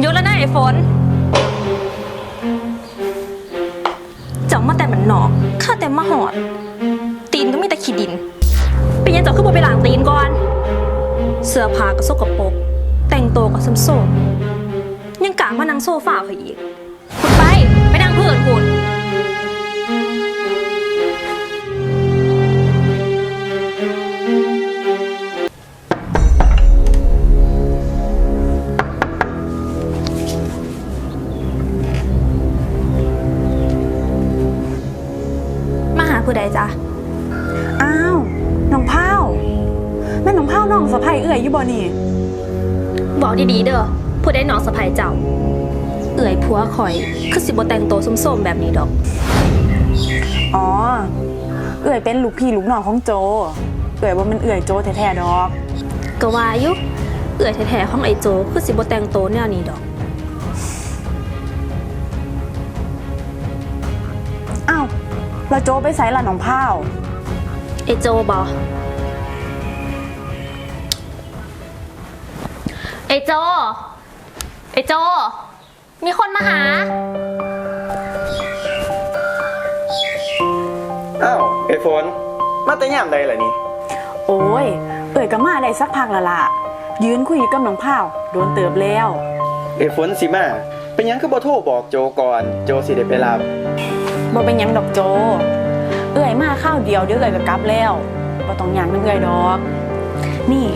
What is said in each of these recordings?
หยุดแล้วนะไอ้ฝนเจ้ามาแต่มันหนอกข้าแต่มาหอด ตีนก็มีแต่ขี้ดินเป็นยังเจ้าขึ้นบนไปหลังตีนก่อน เสื้อผ้าก็สกปรกแต่งตัวก็ซ้ำโซยังกะมานั่งโซฟาเขาอีกคุณไป ไปนั่งเพื่อนคุณ ผาน้องสะใภ้เอื่อยอยู่บ่นี่บอกดีๆเด้อผู้ใดหนองสะพายเจ้า เอื่อยผัวข่อยคือสิบ่แต่งตัวส้มๆแบบนี้ดอก อ๋อ เอื่อยเป็นลูกพี่ลูกน้องของโจ เอื่อยว่ามันเอื่อยโจแท้ๆดอก ก็ว่าอยู่เอื่อยแท้ๆของไอ้โจคือสิบ่แต่งตัวแนวนี้ดอกอ้าวแล้วโจไปไสล่ะน้องเผาไอ้โจบอ ไอ้โจ ไอ้โจ มีคนมาหา อ้าวไอ้ฝนมาแต่ยามใดล่ะนี่โอ้ย เอื่อยก็มาได้สักพักและล่ะ ยืนคุยกับน้องเผาโดนเติบแล้ว ไอ้ฝนสิมาเป็นหยังคือบ่โทรบอกโจก่อน โจสิได้ไปรับ บ่เป็นหยังดอกโจ เอื่อยมาข้าวเดียวเดี๋ยวเอื่อยก็กลับแล้วบ่ต้องหยังนำเอื่อยดอก นี่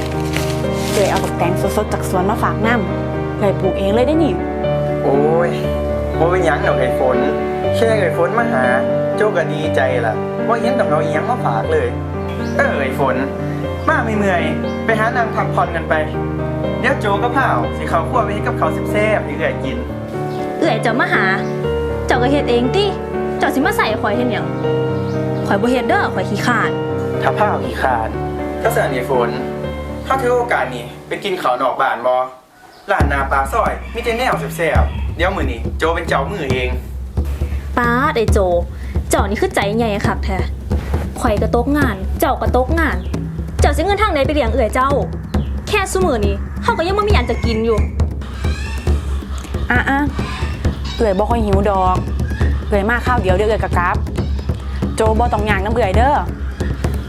เอื่อยเอาบักแตงสดๆจากสวนมาฝากน้ำเอื่อยปลูกเองเลยได้นี่โอ้ยบ่เป็นหยังดอกไอ้ฝนแค่ไอ้ฝนมาหา โจก็ดีใจล่ะว่าเห็นต้องเอาอีหยังมาฝากเลย เออไอ้ฝน มาไม่เมื่อยๆไปหานางพักผ่อนกันไป เดี๋ยวโจกับเผาสิเขาคั่วไปให้กับเขาวแซ่บๆให้เอื่อยกิน เอื่อยเจ้ามาหา เจ้าก็เฮ็ดเองติเจ้าสิมาใส่ข่อยเฮ็ดหยังข่อยบ่เฮ็ดเด้อข่อยขี้ขลาดถ้าผ้าอีกขาดก็สนไอ้ฝน ถ้าถือโอกาสนี้ไปกินข้าวนอกบ้านบอร้านนาปลาซอยมีแต่แนวแซ่บๆเดี๋ยวมือนี้โจเป็นเจ้ามือเอง ป้าดไอ้โจ เจ้านี่คือใจใหญ่คักแท้ข่อยก็ตกงาน เจ้าก็ตกงาน เจ้าสิเงินทางไหนไปเลี้ยงเอื่อยเจ้า แค่ซุมื้อนี้เฮาก็ยังบ่มีอันจะกินอยู่ อะอะเอื่อยบ่ค่อยหิวดอกเอื่อยมาข้าวเดียวเดี๋ยวเอื่อยกะกลับ โจบ่ต้องย่างน้ำเอื่อยเด้อ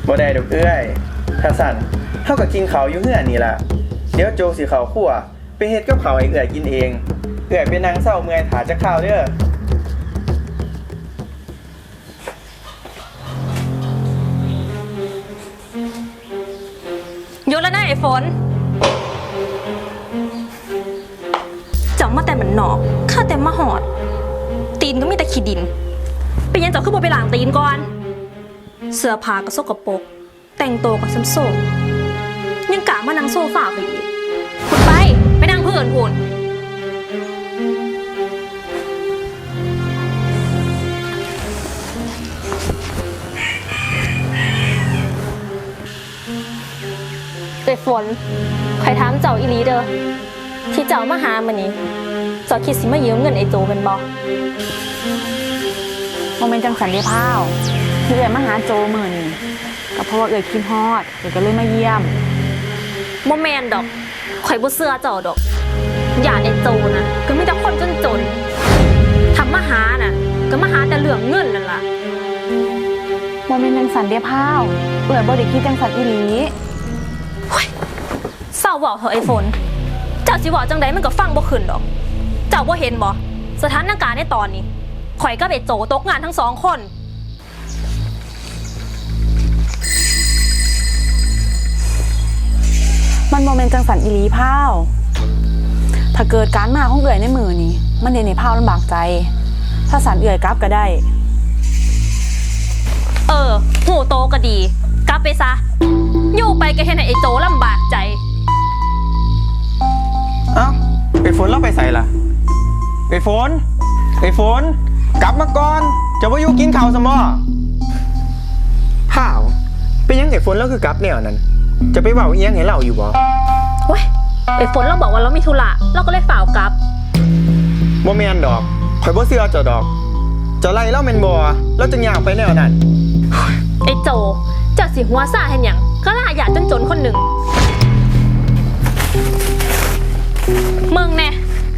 บ่ได้ดอกเอ้ยถ้าสั่น เท่ากับกินเขาอยู่เฮือนนี่ล่ะ เดี๋ยวโจสิเขาคั่วไปเฮ็ดกับเขาวให้เอื่อยกินเอง เอื่อยเป็นนางเศร้าเมื่อยถาจะข้าวเด้อหยุดแล้วนะไอ้ฝนเจ้ามาแต่มันหนอก ข้าแต่มาหอด ตีนก็มีแต่ขี้ดิน เป็นยังเจ้าขึ้นบนไปหลังตีนก่อน เสื้อผ้าก็สกปรกแต่งตัวก็ซ้ำโซ่ โซฟาไปอีก คุณไป ไปนั่งเพื่อนคุณเอ้ยฝนใครถามเจ้าอีหลีเด้อ ที่เจ้ามาหามันนี้ เจ้าคิดสิมายืมเงินไอ้โจเป็นบ่โมเมนจังสันเดีพาว ที่เอื่อยมาหาโจมือนี่ก็เพราะว่าเอื่อยคิดฮอดเอื่ยก็เลยมาเยี่ยม บ่แมนดอกข่อยบ่เสื้อเจ้าดอก อย่าไอ้โจนะก็มีแต่คนจนจนๆทำมาหาน่ะ ก็มาหาแต่เรื่องเงินนั่นล่ะโมเมนต์จังสันเดีพาวเอื่อยบ่ได้คิดจังสันอีหลีเศร้าบอกเถอะไอ้ฝนเจ้าสิบอกจังใดมันก็ฟังบ่ขึ้นดอก เจ้าบ่เห็นบ่สถานการณ์ในตอนนี้ข่อยกับไอ้โจตกงานทั้งสองคน มันโมเมนต์จังสันอีหลีพาวถ้าเกิดการมาของเอื่อยในมือนี่มันเดนในพาวลำบากใจ ถ้าสันเอื่อยกลับก็ได้ เออหูโตก็ดี กลับไปซะ อยู่ไปก็เห็นให้ไอ้โจลำบากใจ เอ้าไอ้ฝนเราไปใส่ล่ะไอ้ฝนไอ้ฝน กลับมาก่อน จะว่าอยู่กินข้าวซะบ่ข้าวเป็นหยังไอ้ฝนแล้วคือกลับแนวนั้น จะไปเว้าอีหยังให้เราอยู่บ่เว้ยไอ้ฝนเราบอกว่าเรามีธุระเราก็เลยฝ่าวกลับ บ่แม่นดอกข่อยบ่เชื่อเจ้าดอก เจ้าไล่เราแม่นบ่เราจะย่างไปแนวนั้น ไอ้โจเจะสิหัวซาเห็นหยังก็ล่าหยาดจนจนๆคนหนึ่งมึงแน่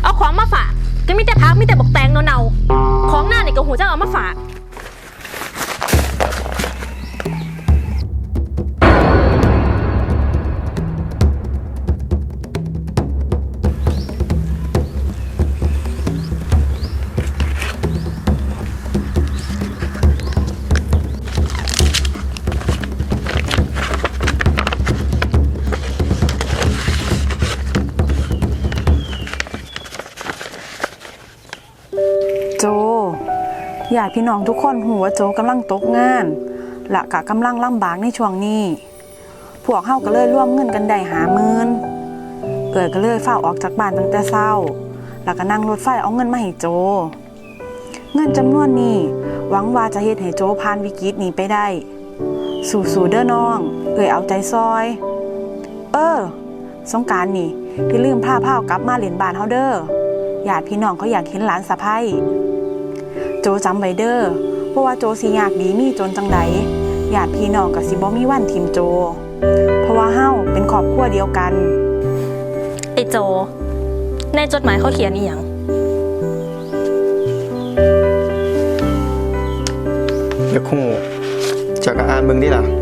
เอาของมาฝากก็มีแต่พักมีแต่บกแตงเนาๆของหน้านี่ก็หูจะเอามาฝาก โจญาติพี่น้องทุกคนหูว่าโจกำลังตกงานและกะกำลังลำบากในช่วงนี้ พวกเฮาก็เลยร่วมเงินกันได้หาหมื่นเกิดก็เลยเฝ้าออกจากบ้านตั้งแต่เช้า แล้วก็นั่งรถไฟเอาเงินมาให้โจ เงินจำนวนนี้หวังว่าจะเฮ็ดให้โจผ่านวิกฤตนี้ไปได้ สู่ๆเด้อน้อง เอ่ยเอาใจซอย เออ สงการนี่ที่ลืมผ้าผ้ากลับมาเหรียญบานเฮาเด้อญาติพี่น้องเขาอยากเห็นหลานสะพ้าย โจจำไว้เด้อเพราะว่าโจสิยากดีมีจนจังใดญาติพี่น้องกับสิบ่มีวันทิมโจ เพราะว่าเฮาเป็นครอบครัวเดียวกันไอ้โจ ในจดหมายเขาเขียนอีหยังเดี๋ยวคู่จะก็อ่านเบิ่งดิล่ะ